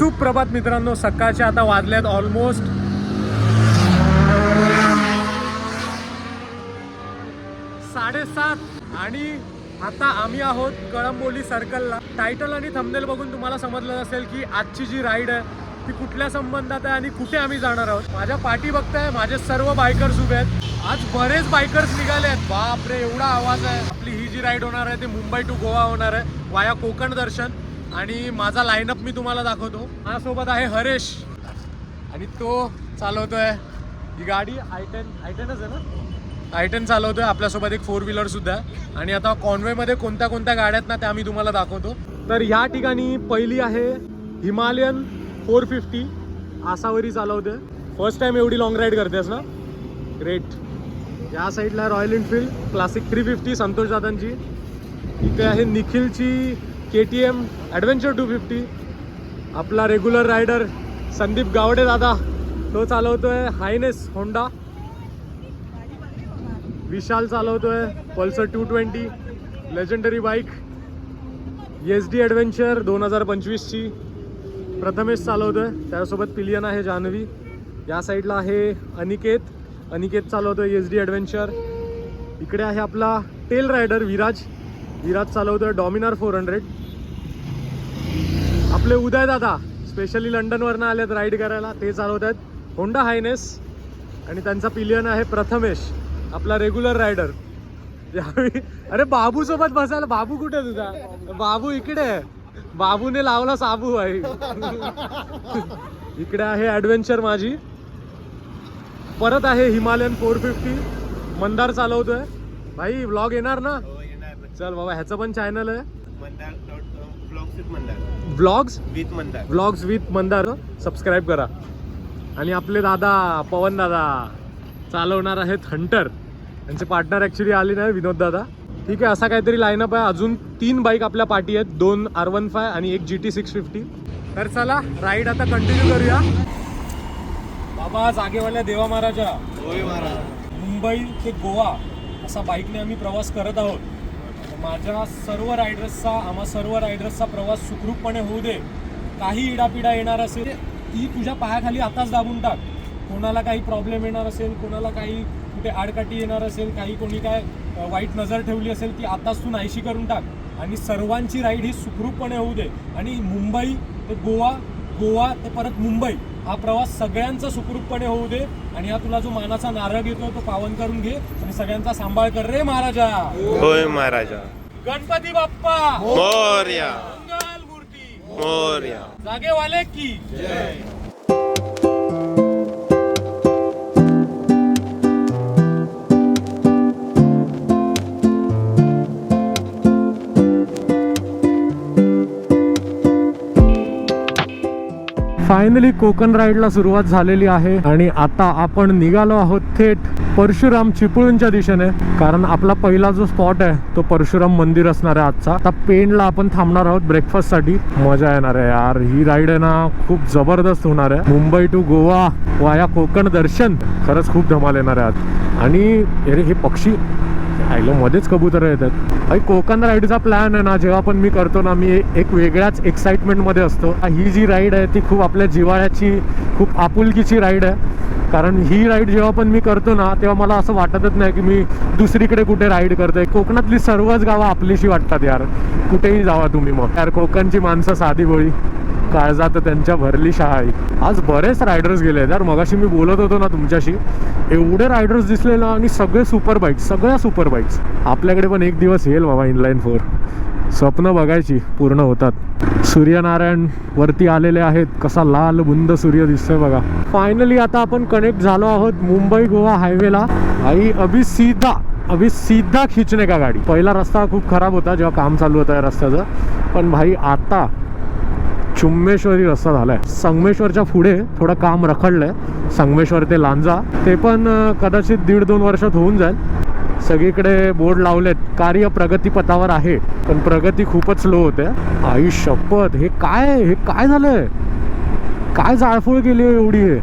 सुप्रभात मित्रांनो सकाळच्या आता वाजल्यात ऑलमोस्ट साडेसात आणि आता आम्ही आहोत कळंबोली सर्कलला टायटल आणि थंबनेल बघून तुम्हाला समजलं असेल की आजची जी राईड आहे ती कुठल्या संबंधात आहे आणि कुठे आम्ही जाणार आहोत. माझ्या पाठी बघताय माझे सर्व बायकर्स उभे आहेत. आज बरेच बायकर्स निघाले आहेत. बापरे एवढा आवाज आहे. आपली ही जी राईड होणार आहे ती मुंबई टू गोवा होणार आहे वाया कोकण दर्शन. आणि माझा लाईनअप मी तुम्हाला दाखवतो. माझ्यासोबत आहे हरेश. आणि तो चालवतोय ही गाडी. आय टेन आय टेनच आहे ना? आय टेन चालवतोय. आपल्यासोबत एक फोर व्हीलर सुद्धा आणि आता कॉन्वेमध्ये कोणत्या कोणत्या गाड्या आहेत ना त्या मी तुम्हाला दाखवतो. तर ह्या ठिकाणी पहिली आहे हिमालयन फोर फिफ्टी आसावरी चालवते फर्स्ट टाइम एवढी लॉंग राईड करतेस ना? ग्रेट या साईडला Royal Enfield classic three fifty Santosh दादांची. इथे आहे निखिलची K T M adventure two fifty आपला रेग्युलर रायडर संदीप गावडे दादा. तो चालवतोय Highness Honda Vishal चालवतोय Pulsar two twenty legendary bike S D adventure दोन हजार पंचवीसची प्रथमेश चालवतोय. त्यासोबत पिलियन आहे जान्हवी. या साईडला आहे अनिकेत. अनिकेत चालवतोय एस डी ॲडव्हेंचर इकडे आहे आपला टेल रायडर विराज. विराज चालवतोय डॉमिनार फोर हंड्रेड आपले उदय दादा स्पेशली लंडनवरनं आलेत राईड करायला. ते चालवत आहेत होंडा हायनेस आणि त्यांचा पिलियन आहे प्रथमेश आपला रेग्युलर रायडर यावेळी अरे बाबू सोबत बसायला बाबू कुठे तुझा? बाबू इकडे आहे. बाबूने लावला साबू आहे इकडे आहे ॲडव्हेंचर माझी. परत आहे हिमालयन फोर फिफ्टी मंदार चालवतोय. भाई व्लॉग येणार ना? हो येणार. ना. चल बाबा ह्याचं पण चॅनल आहे. Vlogs with Mandar vlogs with Mandar subscribe करा. आणि आपले दादा पवन दादा चालवणार आहेत हंटर त्यांचे पार्टनर ॲक्च्युली आले नाही विनोद दादा. ठीक आहे असा काहीतरी लाईनअप आहे. अजून तीन बाईक आपल्या पाठी आहेत. दोन आर वन फाय आणि एक जी टी सिक्स फिफ्टी तर चला राईड आता कंटिन्यू करूया. बाबा जागेवाल्या देवा महाराजा. महाराज. मुंबई ते गोवा असा बाईकने आम्ही प्रवास करत आहोत. माझ्या सर्व रायडर्सचा आम्हा सर्व रायडर्सचा प्रवास सुखरूपपणे होऊ दे. काही इडापिडा येणार असेल ती तुझ्या पायाखाली आताच दाबून टाक. कोणाला काही प्रॉब्लेम येणार असेल कोणाला काही कुठे आडकाठी येणार असेल काही कोणी काय वाईट नजर ठेवली असेल ती आताच तू नाहीशी करून टाक. आणि सर्वांची राईड ही सुखरूपपणे होऊ दे. आणि मुंबई ते गोवा गोवा ते परत मुंबई. हा प्रवास सगळ्यांचा सुखरूपपणे होऊ दे आणि हा तुला जो मानाचा नारळ घेतो तो पावन करून घे आणि सगळ्यांचा सांभाळ कर रे महाराजा. होय महाराजा. गणपती बाप्पा. मोर्या. मंगल मूर्ती. मोर्या. जागेवाले की. फायनली कोकण राईडला सुरुवात झालेली आहे. आणि आता आपण निघालो आहोत थेट परशुराम चिपळूणच्या दिशेने. कारण आपला पहिला जो स्पॉट आहे तो परशुराम मंदिर असणार आहे आजचा. आता पेनला आपण थांबणार आहोत ब्रेकफास्टसाठी. मजा येणार आहे यार. ही राईड आहे ना खूप जबरदस्त होणार आहे. मुंबई टू गोवा वाया कोकण दर्शन. खरंच खूप धमाल येणार आहे आज. आणि अरे हे पक्षी आयलो मध्येच कबूतर येतात. भाई कोकण राईडचा प्लॅन आहे ना जेव्हा पण मी करतो ना मी एक वेगळ्याच एक्साइटमेंटमध्ये असतो. ही जी राईड आहे ती खूप आपल्या जिवाळ्याची खूप आपुलकीची राईड आहे. कारण ही राईड जेव्हा पण मी करतो ना तेव्हा मला असं वाटतच नाही की मी दुसरीकडे कुठे राईड करतोय. कोकणातली सर्वच गावं आपलीशी वाटतात यार. कुठेही जावा तुम्ही मग. यार कोकणची माणसं साधी बोळी काळजात त्यांच्या भरली शहाळी आज बरेच रायडर्स गेले यार मगाशी मी बोलत होतो ना तुमच्याशी एवढे रायडर्स दिसले ना आणि सगळे सुपर बाईक्स सगळ्या सुपर बाईक्स आपल्याकडे पण एक दिवस येईल बाबा इनलाईन फोर स्वप्न बघायची पूर्ण होतात. सूर्यनारायण वरती आलेले आहेत. कसा लाल बुंद सूर्य दिसतोय बघा. फायनली आता आपण कनेक्ट झालो आहोत मुंबई गोवा हायवेला आई अभि सीधा अभि सीधा खिचणे का गाडी. पहिला रस्ता खूप खराब होता जेव्हा काम चालू होतं या रस्त्याचं. पण भाई आता चुम्मेश्वरी रस्ता झालाय. संगमेश्वरच्या पुढे थोडं काम रखडलंय. संगमेश्वर ते लांजा. ते पण कदाचित दीड दोन वर्षात होऊन जाईल. सगळीकडे बोर्ड लावलेत. कार्य प्रगतीपथावर आहे. पण प्रगती खूपच स्लो होते. आई शपथ हे काय हे काय झालंय? काय जाळफूळ केली आहे एवढी हे?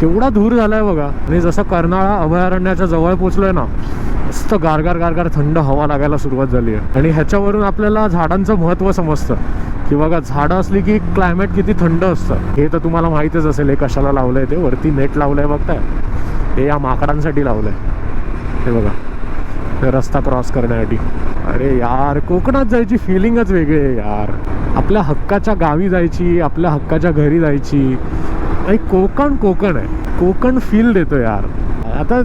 केवढा धूर झालाय बघा. आणि जसं कर्नाळा अभयारण्याच्या जवळ पोचलोय ना मस्त गारगार गारगार थंड हवा लागायला सुरुवात झाली आहे. आणि ह्याच्यावरून आपल्याला झाडांचं महत्त्व समजतं. की बघा झाडं असली की क्लायमेट किती थंड असतं. हे तर तुम्हाला माहीतच असेल हे कशाला लावलंय ते. वरती नेट लावलंय बघताय. हे या माकडांसाठी लावलंय. हे बघा. रस्ता क्रॉस करण्यासाठी. अरे यार कोकणात जायची फिलिंगच वेगळी आहे यार. आपल्या हक्काच्या गावी जायची आपल्या हक्काच्या घरी जायची. आणि कोकण कोकण आहे. कोकण फील देतो यार. आता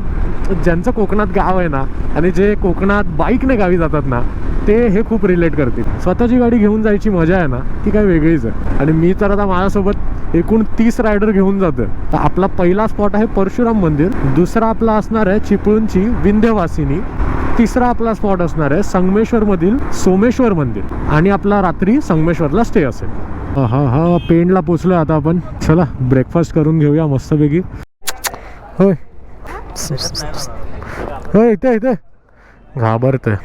ज्यांचं कोकणात गाव आहे ना आणि जे कोकणात बाईकने गावी जातात ना ते हे खूप रिलेट करतील. स्वतःची गाडी घेऊन जायची मजा आहे ना ती काय वेगळीच आहे. आणि मी तर आता माझ्यासोबत एकूण तीस रायडर घेऊन जातो तर आपला पहिला स्पॉट आहे परशुराम मंदिर. दुसरा आपला असणार आहे चिपळूणची विंध्यवासिनी. तिसरा आपला स्पॉट असणार आहे संगमेश्वर मधील सोमेश्वर मंदिर. आणि आपला रात्री संगमेश्वरला स्टे असेल. हा हा पेंडला पोचलोय आता आपण. चला ब्रेकफास्ट करून घेऊया मस्तपैकी. होय. होय इथे इथे. घाबरतोय.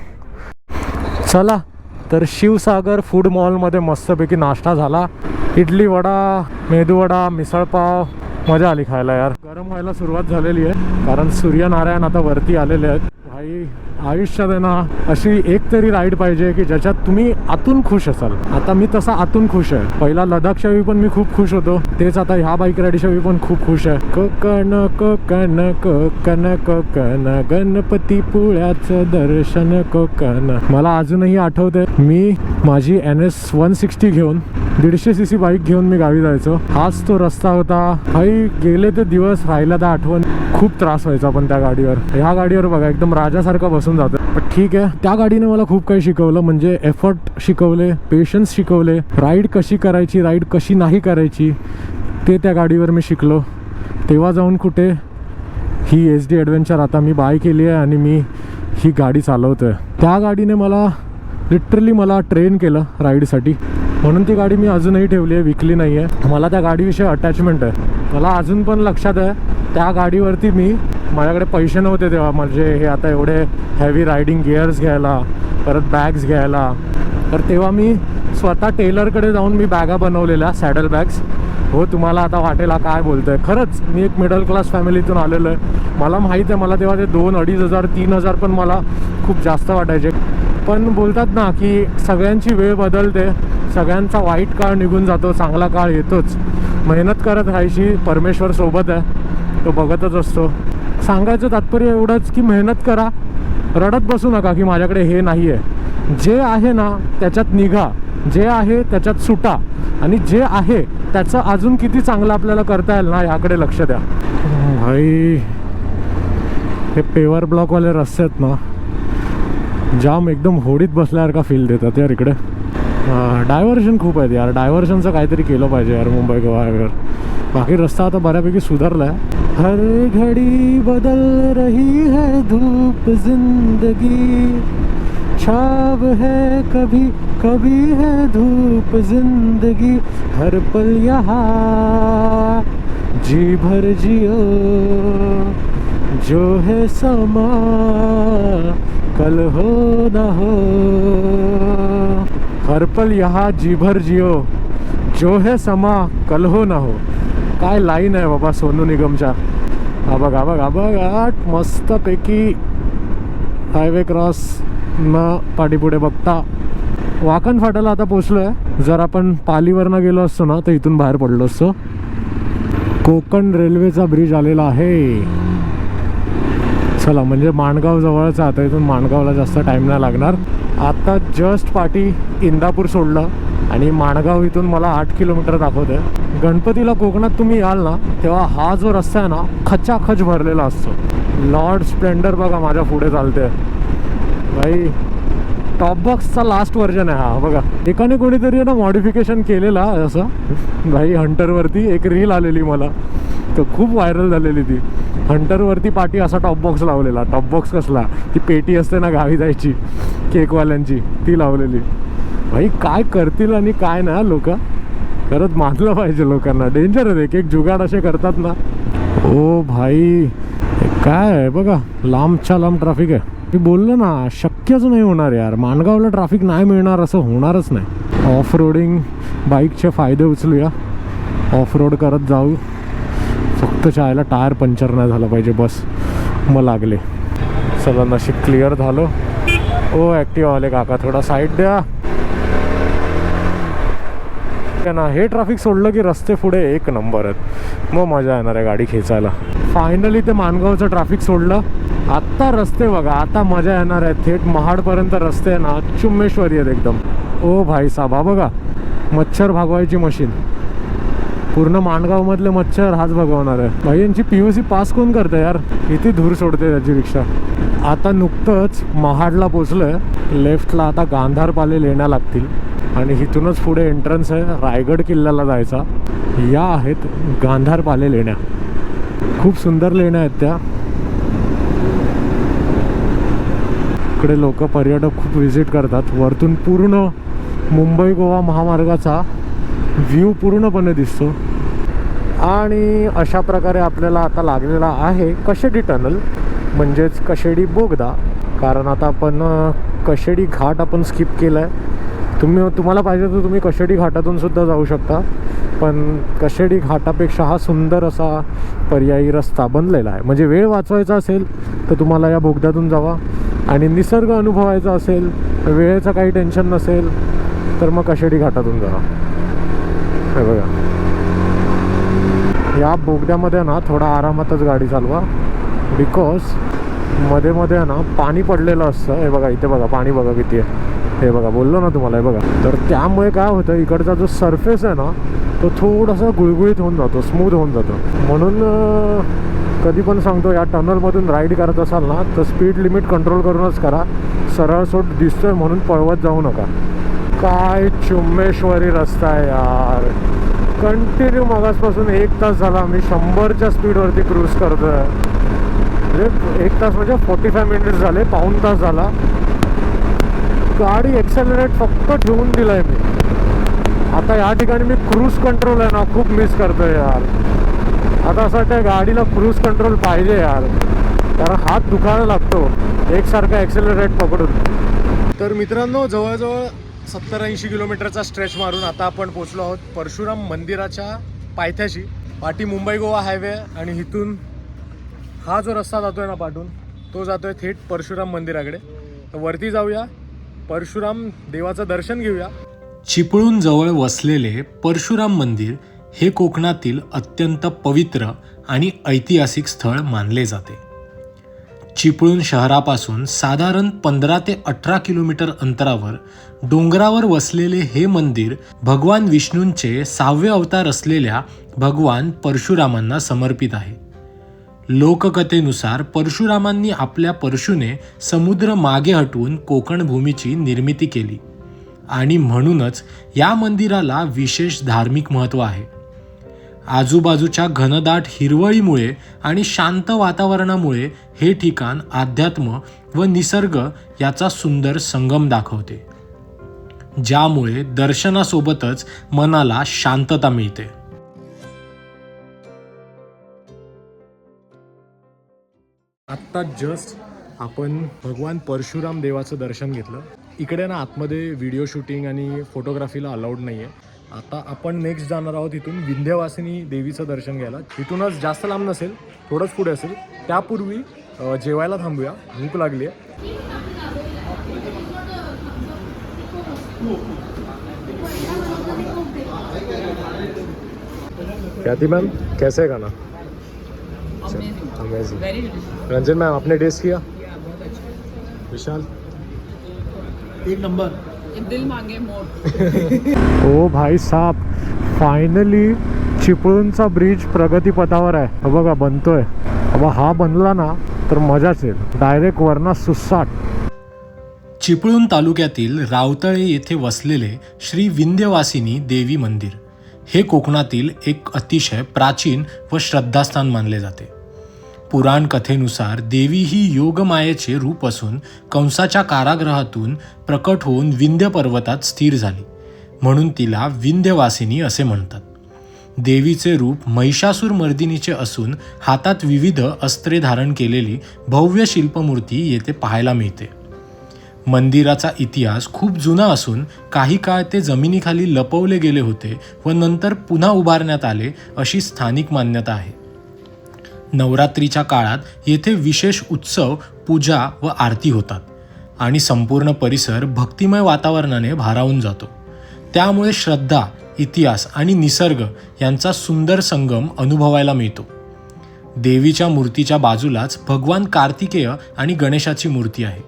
चला तर शिवसागर फूड मॉलमध्ये मस्तपैकी नाश्ता झाला. इडली वडा मेदूवडा मिसळपाव मजा आली खायला यार. गरम व्हायला सुरुवात झालेली आहे कारण सूर्यनारायण आता वरती आलेले आहेत. आई आयुष्यात आहे ना अशी एक तरी राईड पाहिजे की ज्याच्यात तुम्ही आतून खुश असाल. आता मी तसा आतून खुश आहे. पहिला लडाखच्या वेळी पण मी खूप खुश होतो. तेच आता ह्या बाईक राईडच्या वेळी पण खूप खुश आहे. कोकण कोकण कोकण कोकण गणपती पुळ्याचं दर्शन कोकण. मला अजूनही आठवतंय मी माझी एन एस वन सिक्स्टी घेऊन दीडशे सी सी बाईक घेऊन मी गावी जायचो. हाच तो रस्ता होता. भाई गेले ते दिवस राहिला तर आठवण. खूप त्रास व्हायचा पण त्या गाडीवर. ह्या गाडीवर बघा एकदम राजासारखं बसून जातो पण ठीक आहे. त्या गाडीने मला खूप काही शिकवलं. म्हणजे एफर्ट शिकवले पेशन्स शिकवले. राईड कशी करायची राईड कशी नाही करायची ते त्या गाडीवर मी शिकलो. तेव्हा जाऊन कुठे? ही एच डी ॲडव्हेंचर आता मी बाय केली आहे आणि मी ही गाडी चालवतोय. त्या गाडीने मला लिटरली मला ट्रेन केलं राईडसाठी म्हणून ती गाडी मी अजूनही ठेवली आहे विकली नाही आहे. मला त्या गाडीविषयी अटॅचमेंट आहे. मला अजून पण लक्षात आहे त्या गाडीवरती मी माझ्याकडे पैसे नव्हते तेव्हा. म्हणजे हे आता एवढे हेवी रायडिंग गिअर्स घ्यायला परत बॅग्स घ्यायला. तर तेव्हा मी स्वतः टेलरकडे जाऊन मी बॅगा बनवलेल्या सॅडल बॅग्स हो तुम्हाला आता वाटेल हा काय बोलतोय? खरंच मी एक मिडल क्लास फॅमिलीतून आलेलो आहे. मला माहीत आहे मला तेव्हा ते दोन अडीच हजार तीन हजार पण मला खूप जास्त वाटायचे. पण बोलतात ना की सगळ्यांची वेळ बदलते. सगळ्यांचा वाईट काळ निघून जातो चांगला काळ येतोच. मेहनत करत राहायची परमेश्वर सोबत आहे तो बघतच असतो. सांगायचं तात्पर्य एवढंच की मेहनत करा रडत बसू नका की माझ्याकडे हे नाही आहे जे आहे ना त्याच्यात निघा. जे आहे त्याच्यात सुटा. आणि जे आहे त्याचं अजून किती चांगलं आपल्याला करता येईल ना याकडे लक्ष द्या. भाई हे पेवर ब्लॉकवाले रस्ते आहेत ना जाम एकदम होडीत बसल्यासारखा फील देतात यार इकडे. डायव्हर्शन खूप आहेत यार. डायव्हर्शनचं काहीतरी केलं पाहिजे यार मुंबई गोवावर. बाकी रस्ता आता बऱ्यापैकी सुधारला आहे हर घडी बदल रही है धूप ज़िंदगी. छाव है कभी कभी है धूप ज़िंदगी. हर पल यहाँ, जी भर जियो. जो है समा, कल हो न हो. हर पल यहाँ जिओ जो है समा कल हो ना हो। काय लाईन आहे बाबा सोनू निगमच्या? हा बघा बघा बघा मस्तपैकी हायवे क्रॉस न पाठीपुढे बघता. वाकण फाट्याला आता पोचलो आहे जर आपण पालीवरनं गेलो असतो ना तर इथून बाहेर पडलो असतो. कोकण रेल्वेचा ब्रिज आलेला आहे. चला म्हणजे माणगाव जवळच आता इथून माणगावला जास्त टाईम नाही लागणार. आत्ता जस्ट पाठी इंदापूर सोडलं आणि माणगाव इथून मला आठ किलोमीटर दाखवत आहे गणपतीला कोकणात तुम्ही याल ना तेव्हा हा जो रस्ता आहे ना खचाखच भरलेला असतो. लॉर्ड स्प्लेंडर बघा माझ्या पुढे चालते भाई टॉप बॉक्सचा लास्ट व्हर्जन आहे हा बघा. एकाने कोणीतरी ना मॉडिफिकेशन केलेला असं. भाई हंटरवरती एक रील आलेली मला. तर खूप व्हायरल झालेली ती. हंटरवरती पाठी असा टॉप बॉक्स लावलेला. टॉप बॉक्स कसला? ती पेटी असते ना गावी जायची केकवाल्यांची ती लावलेली. भाई काय करतील आणि काय ना लोक? खरंच मानलं पाहिजे लोकांना. डेंजर आहे एक एक जुगाड असे करतात ना. ओ भाई काय आहे बघा? लांबच्या लांब ट्रॅफिक आहे. मी बोललो ना शक्यच नाही होणार यार. माणगावला ट्रॅफिक नाही मिळणार असं होणारच नाही. ऑफ रोडिंग बाईकचे फायदे उचलूया. ऑफ रोड करत जाऊ. फक्त शाळेला टायर पंक्चर नाही झालं पाहिजे बस मग लागले. चला नशीब क्लिअर झालो. ओ ॲक्टिव्ह आले काका थोडा साईड द्या. ना हे ट्रॅफिक सोडलं की रस्ते पुढे एक नंबर आहेत. मग मजा येणार आहे गाडी खेचायला. फायनली ते मानगावचं ट्रॅफिक सोडलं. आत्ता रस्ते बघा आता मजा येणार आहे. थेट महाडपर्यंत रस्ते आहे ना चुम्मेश्वरी आहेत एकदम. ओ भाई साहेब बघा. मच्छर भागवायची मशीन पूर्ण माणगावमधले मच्छर हाच भगवणार आहे. भाई यांची पी यू सी पास कोण करते यार? किती धूर सोडते त्याची रिक्षा. आता नुकतंच महाडला पोचलोय. लेफ्टला आता गांधार पाले लेण्या लागतील. आणि इथूनच पुढे एंट्रन्स आहे रायगड किल्ल्याला जायचा. या आहेत गांधार पाले लेण्या. खूप सुंदर लेण्या आहेत त्या. इकडे लोक पर्यटक खूप व्हिजिट करतात. वरतून पूर्ण मुंबई गोवा महामार्गाचा व्ह्यू पूर्णपणे दिसतो. आणि अशा प्रकारे आपल्याला आता लागलेला आहे कशेडी टनल म्हणजेच कशेडी बोगदा. कारण आता आपण कशेडी घाट आपण स्किप केला आहे तुम्ही तुम्हाला पाहिजे तर तुम्ही कशेडी घाटातून सुद्धा जाऊ शकता. पण कशेडी घाटापेक्षा हा सुंदर असा पर्यायी रस्ता बनलेला आहे. म्हणजे वेळ वाचवायचा असेल तर तुम्हाला या बोगद्यातून जावा. आणि निसर्ग अनुभवायचा असेल वेळेचं काही टेन्शन नसेल तर मग कशेडी घाटातून जावा. हे बघा. या बोगद्यामध्ये ना थोडा आरामातच गाडी चालवा. बिकॉजमध्ये मध्ये ना पाणी पडलेलं असतं. हे बघा इथे बघा पाणी बघा किती आहे. हे बघा बोललो ना तुम्हाला हे बघा. तर त्यामुळे काय होतं इकडचा जो सरफेस आहे ना तो थोडासा गुळगुळीत होऊन जातो स्मूथ होऊन जातो. म्हणून कधी पण सांगतो या टनलमधून राईड करत असाल ना तर स्पीड लिमिट कंट्रोल करूनच करा. सरळ सोट दिसतोय म्हणून पळवत जाऊ नका. काय चुम्मेश्वरी रस्ता आहे यार. कंटिन्यू मागासपासून एक तास झाला. मी शंभरच्या स्पीडवरती क्रूज करतोय. म्हणजे एक तास म्हणजे फोर्टी फाय मिनिट्स झाले. पाऊण तास झाला. गाडी एक्सेलरेट फक्त ठेवून आहे मी. आता या ठिकाणी मी क्रूज कंट्रोल आहे ना खूप मिस करतोय यार. आता असं वाटतं गाडीला क्रूज कंट्रोल पाहिजे यार. कारण हात दुखायला लागतो. एकसारखा एक्सेलरेट पकडून. तर मित्रांनो जवळजवळ सत्तर ऐंशी किलोमीटरचा स्ट्रेच मारून आता आपण पोचलो आहोत परशुराम मंदिराच्या पायथ्याशी. पाटी मुंबई गोवा हायवे आणि इथून हा जो रस्ता जातोय ना पाठून तो जातोय थेट परशुराम मंदिराकडे. तर वरती जाऊया. परशुराम देवाचं दर्शन घेऊया. चिपळूण जवळ वसलेले परशुराम मंदिर हे कोकणातील अत्यंत पवित्र आणि ऐतिहासिक स्थळ मानले जाते. चिपळूण शहरापासून साधारण पंधरा ते अठरा किलोमीटर अंतरावर डोंगरावर वसलेले हे मंदिर भगवान विष्णूंचे सहावे अवतार असलेल्या भगवान परशुरामांना समर्पित आहे. लोककथेनुसार परशुरामांनी आपल्या परशुने समुद्र मागे हटवून कोकण भूमीची निर्मिती केली आणि म्हणूनच या मंदिराला विशेष धार्मिक महत्त्व आहे. आजूबाजूच्या घनदाट हिरवळीमुळे आणि शांत वातावरणामुळे हे ठिकाण अध्यात्म व निसर्ग याचा सुंदर संगम दाखवते. ज्यामुळे दर्शनासोबतच मनाला शांतता मिळते. आत्ता जस्ट आपण भगवान परशुराम देवाचं दर्शन घेतलं. इकडे ना आतमध्ये व्हिडिओ शूटिंग आणि फोटोग्राफीला अलाउड नाही आहे आता आपण नेक्स्ट जाणार आहोत इथून विंध्यवासिनी देवीचं दर्शन घ्यायला. इथूनच जास्त लांब नसेल थोडंच पुढे असेल. त्यापूर्वी जेवायला थांबूया. भूक लागली आहे. ख्याति मैम कैसे है खाना? अमेजिंग रंजन मैम आपने टेस्ट किया? विशाल? एक नंबर. दिल मांगे मोर ओ भाई साहब फायनली चिपळूणचा ब्रिज प्रगतीपथावर आहे. हा बघा बनतोय. बाबा हा बनला ना तर मजाच येईल. Direct Verna सुसाट. चिपळूण तालुक्यातील रावतळे येथे वसलेले श्री विंध्यवासिनी देवी मंदिर. हे कोकणातील एक अतिशय प्राचीन व श्रद्धास्थान मानले जाते. पुराण कथेनुसार देवी ही योगमायेचे रूप असून कंसाच्या कारागृहातून प्रकट होऊन विंध्य पर्वतात स्थिर झाली. म्हणून तिला विंध्यवासिनी असे म्हणतात. देवीचे रूप महिषासूर मर्दिनीचे असून हातात विविध अस्त्रे धारण केलेली भव्य शिल्पमूर्ती येथे पाहायला मिळते. मंदिराचा इतिहास खूप जुना असून काही काळ ते जमिनीखाली लपवले गेले होते व नंतर पुन्हा उभारण्यात आले अशी स्थानिक मान्यता आहे. नवरात्रीच्या काळात येथे विशेष उत्सव पूजा व आरती होतात आणि संपूर्ण परिसर भक्तिमय वातावरणाने भारावून जातो. त्यामुळे श्रद्धा इतिहास आणि निसर्ग यांचा सुंदर संगम अनुभवायला मिळतो. देवीच्या मूर्तीच्या बाजूलाच भगवान कार्तिकेय आणि गणेशाची मूर्ती आहे.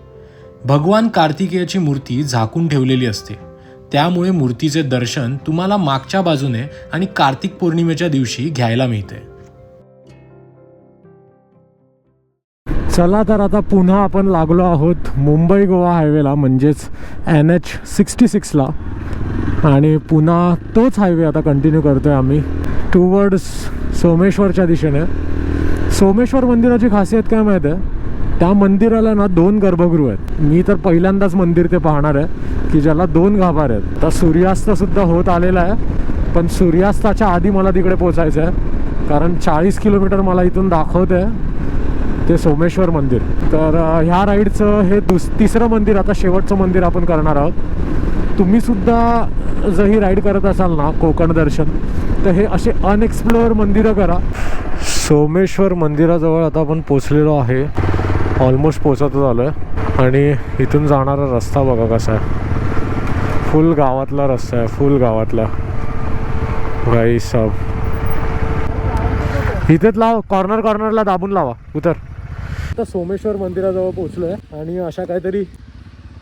भगवान कार्तिकेयाची मूर्ती झाकून ठेवलेली असते. त्यामुळे मूर्तीचे दर्शन तुम्हाला मागच्या बाजूने आणि कार्तिक पौर्णिमेच्या दिवशी घ्यायला मिळते. चला तर आता पुन्हा आपण लागलो आहोत मुंबई गोवा हायवेला म्हणजेच एन एच सिक्स्टी सिक्सला. आणि पुन्हा तोच हायवे आता कंटिन्यू करतोय आम्ही टुवर्ड्स सोमेश्वरच्या दिशेने. सोमेश्वर मंदिराची खासियत काय माहीत आहे? त्या मंदिराला ना दोन गर्भगृह आहेत. मी तर पहिल्यांदाच मंदिर ते पाहणार आहे की ज्याला दोन गाभार आहेत. तर सूर्यास्त सुद्धा होत आलेला आहे पण सूर्यास्ताच्या आधी मला तिकडे पोचायचं आहे. कारण चाळीस किलोमीटर मला इथून दाखवत आहे ते सोमेश्वर मंदिर. तर ह्या राईडचं हे दुस तिसरं मंदिर आता शेवटचं मंदिर आपण करणार आहोत. तुम्हीसुद्धा जर ही राईड करत असाल ना कोकण दर्शन तर हे असे अनएक्सप्लोअर मंदिरं करा. सोमेश्वर मंदिराजवळ आता आपण पोचलेलो आहे. ऑलमोस्ट पोचतच आलो आहे आणि इथून जाणारा रस्ता बघा कसा आहे. फुल गावातला रस्ता आहे फुल गावातला. गाई सब. इथेच लाव कॉर्नर कॉर्नरला दाबून लावा. उतर. आता सोमेश्वर मंदिराजवळ पोहोचलो आहे आणि अशा काहीतरी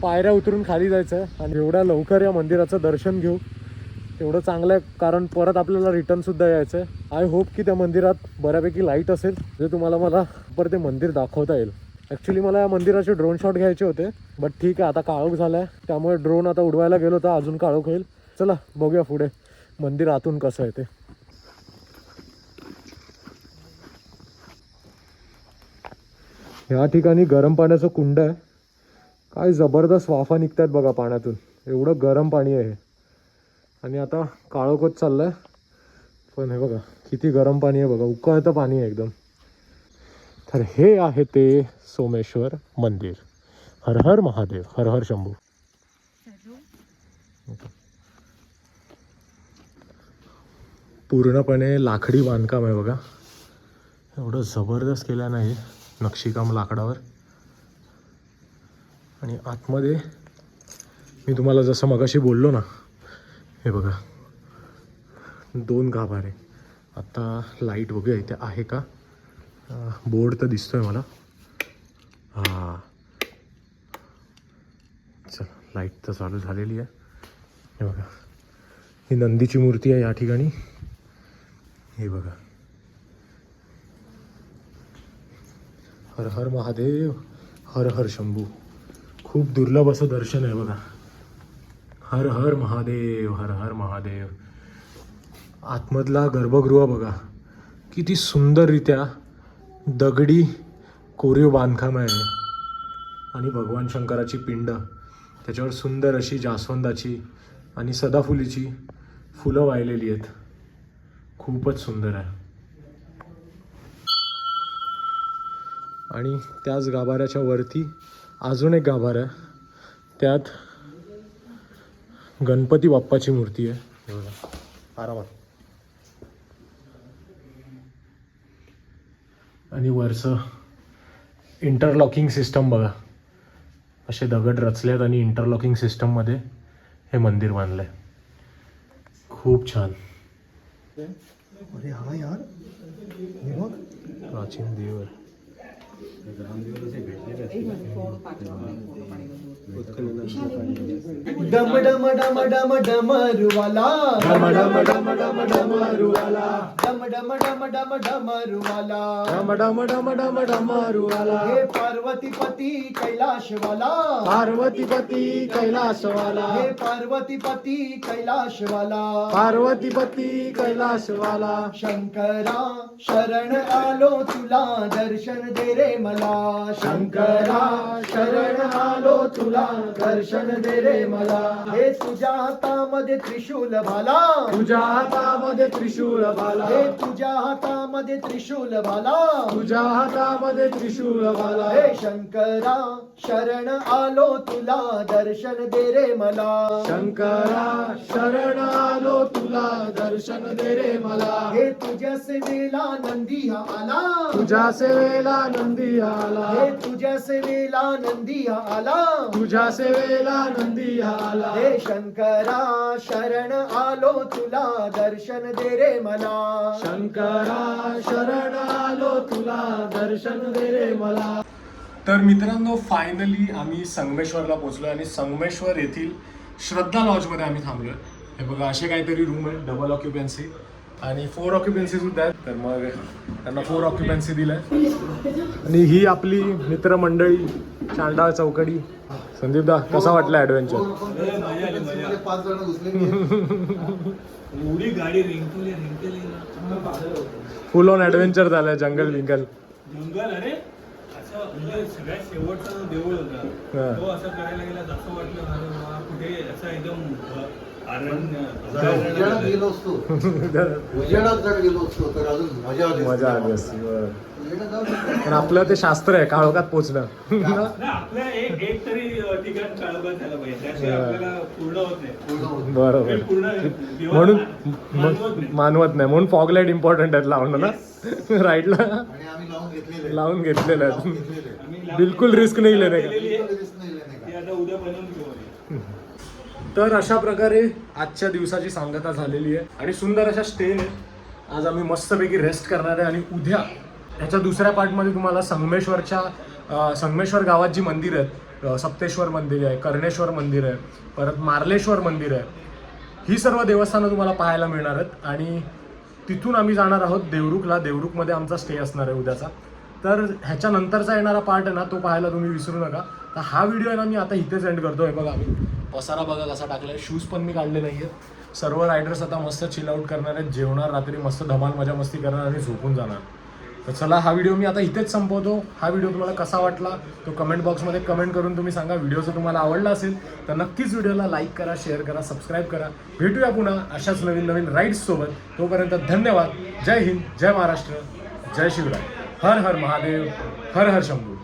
पायऱ्या उतरून खाली जायचं आहे आणि एवढ्या लवकर या मंदिराचं दर्शन घेऊ. तेवढं चांगलं आहे कारण परत आपल्याला रिटर्नसुद्धा यायचं आहे आय होप की त्या मंदिरात बऱ्यापैकी लाइट असेल जे तुम्हाला मला परत ते मंदिर दाखवता येईल. ॲक्च्युली मला या मंदिराचे ड्रोन शॉट घ्यायचे होते बट ठीक आहे आता काळोख झाला आहे त्यामुळे ड्रोन आता उडवायला गेलो तर अजून काळोख होईल. चला बघूया पुढे मंदिर आतून कसं आहे ते. ह्या ठिकाणी गरम पाण्याचं कुंड आहे. काय जबरदस्त वाफा निघतात बघा पाण्यातून. एवढं गरम पाणी आहे आणि आता काळोखत आहे पण हे बघा किती गरम पाणी आहे बघा. उकळतं पाणी आहे एकदम. तर हे आहे ते सोमेश्वर मंदिर. हर हर महादेव. हर हर शंभू. पूर्णपणे लाकडी बांधकाम आहे बघा. एवढं जबरदस्त केलं नाही नक्षीकाम लाकडावर. आणि आतमध्ये मी तुम्हाला जसं मगाशी बोललो ना हे बघा. दोन गाभार आहे आत्ता लाइट वगैरे इथे आहे का? बोर्ड तर दिसतोय मला. हां. चल लाइट तर चालू झालेली आहे. हे बघा. ही नंदीची मूर्ती आहे या ठिकाणी. हे बघा. हर हर महादेव हर हर शंभू. खूप दुर्लभ असं दर्शन आहे बघा. हर हर महादेव हर हर महादेव. आतमधला गर्भगृह बघा. किती सुंदररित्या दगडी कोरीव बांधकाम आहे. आणि भगवान शंकराची पिंड त्याच्यावर सुंदर अशी जास्वंदाची आणि सदाफुलीची फुलं वाहिलेली आहेत. खूपच सुंदर आहे. आणि त्याच गाभाऱ्याच्या वरती अजून एक गाभार आहे. त्यात गणपती बाप्पाची मूर्ती आहे. बघा. आरामात. आणि वरचं इंटरलॉकिंग सिस्टम बघा. असे दगड रचल्यात आणि इंटरलॉकिंग सिस्टममध्ये हे मंदिर बांधलं आहे खूप छान. अरे हा यार. प्राचीन देव आहे डम डम डम डम डमरुवाला डम डम डम डम डमरुवाला डम डम डम डम डमरुवाला डम डम डम डम डमरुवाला हे पार्वतीपती कैलाशवाला पार्वतीपती कैलाशवाला हे पार्वतीपती कैलाशवाला पार्वतीपती कैलाशवाला शंकरा शरण आलो तुला दर्शन दे रे मला. शंकरा शरण आलो तुला. दर्शन दे रे मला. हे तुझ्या हातामध्ये त्रिशूल भाला तुझ्या हातामध्ये त्रिशूल भाला हे तुझ्या हातामध्ये त्रिशूल भाला तुझ्या हातामध्ये त्रिशूल भाला हे शंकरा शरण आलो तुला. दर्शन दे रे मला. शंकरा शरण आलो तुला. दर्शन दे रे मला. हे तुझ्या सेवेला नंदी आला. तुझ्या सेवेला नंदी नंदी आला हे तुझ्या सेवेला नंदी आला तुझ्या सेवेला नंदी आला हे शंकरा शरण आलो तुला. दर्शन दे रे मला. शंकरा शरण आलो तुला. दर्शन दे रे मला. तर मित्रांनो फायनली आम्ही संगमेश्वरला पोहोचलो आणि संगमेश्वर येथील श्रद्धा लॉजमध्ये आम्ही थांबलोय. हे बघा असे काहीतरी रूम आहे डबल ऑक्युपन्सी आणि फोर ऑक्युपन्सी सुद्धा आहेत. तर मग त्यांना फोर ऑक्युपन्सी दिलंय. आणि ही आपली मित्रमंडळी चांडा चौकडी. संदीप दा कसा वाटला ऍडव्हेंचर पाच जण घुसले गाडी फुल ऑन ऍडव्हेंचर झालंय जंगल विंगल जंगल अरे म्हणजे सगळ्यात शेवटचा जो देऊळ. होता. तो असं करायला गेला असं वाटलं कुठे? असं एकदम उजेडात गेलो असतो उजेडात जर गेलो असतो तर अजून मजा आली असती. मजा आली असती बरं. उजेडात जाऊ शकतो. पण आपलं ते शास्त्र आहे काळोखात पोचणं नाही आपल्या एक एक तरी अ, ठिकाण काळबा झाला पाहिजे त्याशिवाय हा. आपल्याला पूर्ण होत नाही पूर्ण होतं. बरोबर पूर्ण दिवस म्हणून मान- मानवत नाही. म्हणून फॉग लाइट इम्पॉर्टंट आहेत लावणं ना राईटला आणि आम्ही लावून घेतलेले लावून घेतलेलं लावून आहे घेतलेले आम्ही लावून बिलकुल रिस्क नाही लेणे का नाही ती. आता उद्या बनवून. तर अशा प्रकारे आजच्या दिवसाची सांगता झालेली आहे. आणि सुंदर अशा स्टेने आज आम्ही मस्तपैकी रेस्ट करणार आहे आणि उद्या ह्याच्या दुसऱ्या पार्टमध्ये तुम्हाला संगमेश्वरच्या संगमेश्वर गावात जी मंदिर आहेत सप्तेश्वर मंदिर आहे कर्णेश्वर मंदिर आहे परत मार्लेश्वर मंदिर आहे ही सर्व देवस्थानं तुम्हाला पाहायला मिळणार आहेत. आणि तिथून आम्ही जाणार आहोत देवरुखला. देवरुखमध्ये आमचा स्टे असणार आहे उद्याचा. तर ह्याच्यानंतरचा येणारा पार्ट आहे ना तो पाहायला तुम्ही विसरू नका. तर हा व्हिडिओ आहे ना मी आता इथेच एंड करतो आहे बघा. आम्ही पसारा बघा कसा टाकलाय. शूज पण मी काढले नाही आहेत सर्व रायडर्स आता मस्त चिल आउट करणार आहेत. जेवणार रात्री मस्त धमाल मजा मस्ती करणार आणि झोपून जाणार. तर चला हा व्हिडिओ मी आता इथेच संपवतो. हा व्हिडिओ तुम्हाला कसा वाटला तो कमेंट बॉक्समध्ये कमेंट करून तुम्ही सांगा. व्हिडिओ जर तुम्हाला आवडला असेल तर नक्कीच व्हिडिओला लाईक करा शेअर करा सबस्क्राईब करा. भेटूया पुन्हा अशाच नवीन नवीन राईड्ससोबत तोपर्यंत धन्यवाद. जय हिंद जय महाराष्ट्र जय शिवराय. हर हर महादेव हर हर शंभू.